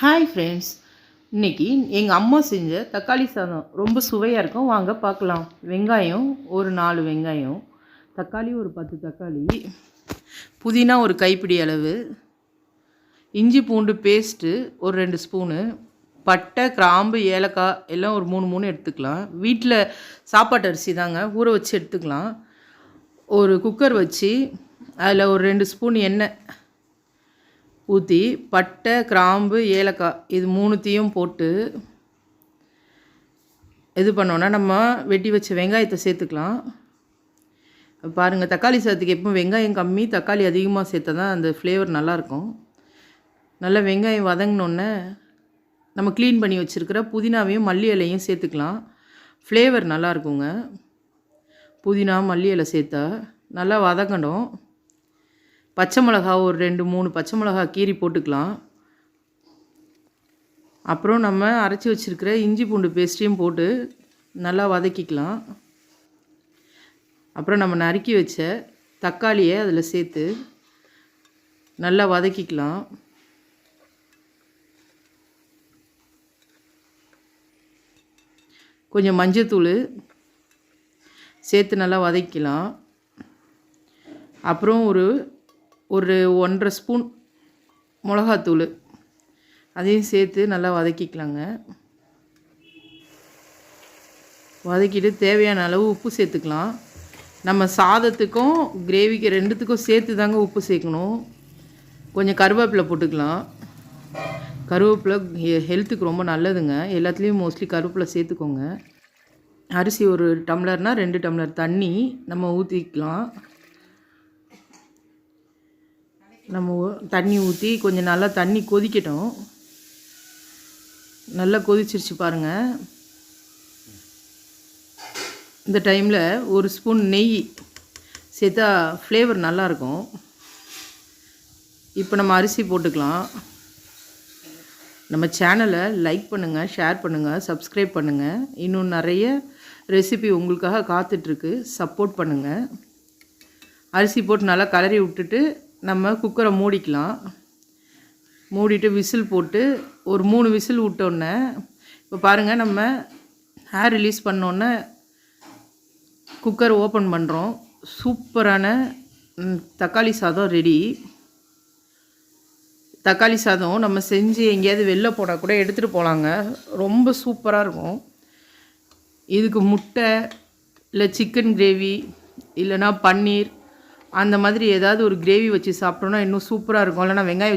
Hi friends இன்னைக்கு எங்கள் அம்மா செஞ்ச தக்காளி சாதம் ரொம்ப சுவையாக இருக்கும். வாங்க பார்க்கலாம். வெங்காயம் ஒரு நாலு வெங்காயம். தக்காளி ஒரு பத்து தக்காளி. புதினா ஒரு கைப்பிடி அளவு. இஞ்சி பூண்டு பேஸ்ட்டு ஒரு ரெண்டு ஸ்பூனு. பட்டை கிராம்பு ஏலக்காய் எல்லாம் ஒரு மூணு மூணு எடுத்துக்கலாம். வீட்டில் சாப்பாட்டு அரிசி தாங்க. ஊற வச்சு எடுத்துக்கலாம். ஒரு குக்கர் வச்சு அதில் ஒரு ரெண்டு ஸ்பூன் எண்ணெய். ஊற்றி பட்டை கிராம்பு ஏலக்காய் இது மூணுத்தையும் போட்டு இது பண்ணோன்னா நம்ம வெட்டி வச்ச வெங்காயத்தை சேர்த்துக்கலாம். பாருங்கள் தக்காளி சாதத்துக்கு எப்போ வெங்காயம் கம்மி தக்காளி அதிகமாக சேர்த்தா தான் அந்த ஃப்ளேவர் நல்லாயிருக்கும். நல்லா வெங்காயம் வதங்கினோன்னே நம்ம க்ளீன் பண்ணி வச்சுருக்கிற புதினாவையும் மல்லி இலையும் சேர்த்துக்கலாம். ஃப்ளேவர் நல்லா இருக்குங்க புதினா மல்லி இலை சேர்த்தா நல்லா வதங்கணும். பச்சை மிளகா ஒரு ரெண்டு மூணு பச்சை மிளகா கீரி போட்டுக்கலாம். அப்புறம் நம்ம அரைச்சி வச்சுருக்கிற இஞ்சி பூண்டு பேஸ்ட்டையும் போட்டு நல்லா வதக்கிக்கலாம். அப்புறம் நம்ம நறுக்கி வச்ச தக்காளியை அதில் சேர்த்து நல்லா வதக்கிக்கலாம். கொஞ்சம் மஞ்சத்தூள் சேர்த்து நல்லா வதக்கிக்கலாம். அப்புறம் ஒரு ஒரு ஒன்றரை ஸ்பூன் மிளகாத்தூள். அதையும் சேர்த்து நல்லா வதக்கிக்கலாங்க. வதக்கிட்டு தேவையான அளவு உப்பு சேர்த்துக்கலாம். நம்ம சாதத்துக்கும் கிரேவிக்கு ரெண்டுத்துக்கும் சேர்த்து தாங்க உப்பு சேர்க்கணும். கொஞ்சம் கருவேப்பிலை போட்டுக்கலாம். கருவேப்பிலை ஹெல்த்துக்கு ரொம்ப நல்லதுங்க. எல்லாத்துலேயும் மோஸ்ட்லி கருவேப்பிலை சேர்த்துக்கோங்க. அரிசி ஒரு டம்ளர்னால் ரெண்டு டம்ளர் தண்ணி நம்ம ஊற்றிக்கலாம் நம்ம தண்ணி ஊற்றி கொஞ்சம் நல்லா தண்ணி கொதிக்கட்டும். நல்லா கொதிச்சிருச்சு பாருங்கள் இந்த டைமில் ஒரு ஸ்பூன் நெய் சேர்த்தா ஃப்ளேவர் நல்லாயிருக்கும் இப்போ நம்ம அரிசி போட்டுக்கலாம். நம்ம சேனலை லைக் பண்ணுங்கள் ஷேர் பண்ணுங்கள் சப்ஸ்கிரைப் பண்ணுங்கள் இன்னும் நிறைய ரெசிபி உங்களுக்காக காத்துட்ருக்கு சப்போர்ட் பண்ணுங்கள் அரிசி போட்டு நல்லா கலரி விட்டுட்டு நம்ம குக்கரை மூடிக்கலாம். மூடிட்டு விசில் போட்டு ஒரு மூணு விசில் விட்டோன்னே இப்போ பாருங்கள் நம்ம ஹேர் ரிலீஸ் பண்ணோன்னே குக்கர் ஓப்பன் பண்ணுறோம் சூப்பரான தக்காளி சாதம் ரெடி தக்காளி சாதம் நம்ம செஞ்சு எங்கேயாவது வெளில போனால் கூட எடுத்துகிட்டு போகலாங்க ரொம்ப சூப்பராக இருக்கும். இதுக்கு முட்டை இல்லை சிக்கன் கிரேவி இல்லைன்னா பன்னீர் அந்த மாதிரி ஏதாவது ஒரு கிரேவி வச்சு சாப்பிட்டோன்னா இன்னும் சூப்பராக இருக்கும். இல்லைனா வெங்காயம் வச்சு